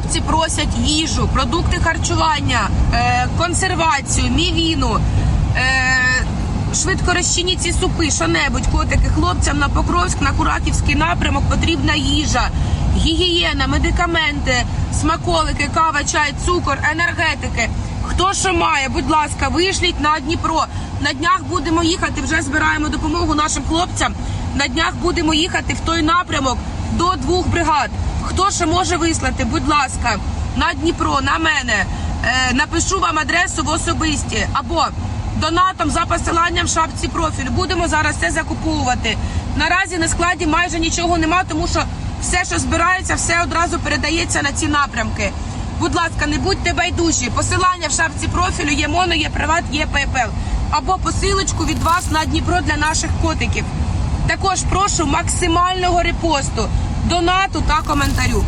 хлопці просять їжу, продукти харчування, е, консервацію, мівіну, е, швидкорозчинні ці супи, що-небудь, котики, хлопцям на Покровськ, на Куратівський напрямок потрібна їжа, гігієна, медикаменти, смаколики, кава, чай, цукор, енергетики. Хто що має, будь ласка, вишліть на Дніпро. На днях будемо їхати, вже збираємо допомогу нашим хлопцям. На днях будемо їхати в той напрямок до двох бригад. Хто ще може вислати, будь ласка, на Дніпро, на мене. Е, напишу вам адресу в особисті або донатом за посиланням в шапці профілю. Будемо зараз це закуповувати. Наразі на складі майже нічого нема, тому що все, що збирається, все одразу передається на ці напрямки. Будь ласка, не будьте байдужі. Посилання в шапці профілю є моно, є приват, є PayPal. Або посилочку від вас на Дніпро для наших котиків. Також прошу максимального репосту, донату та коментарю.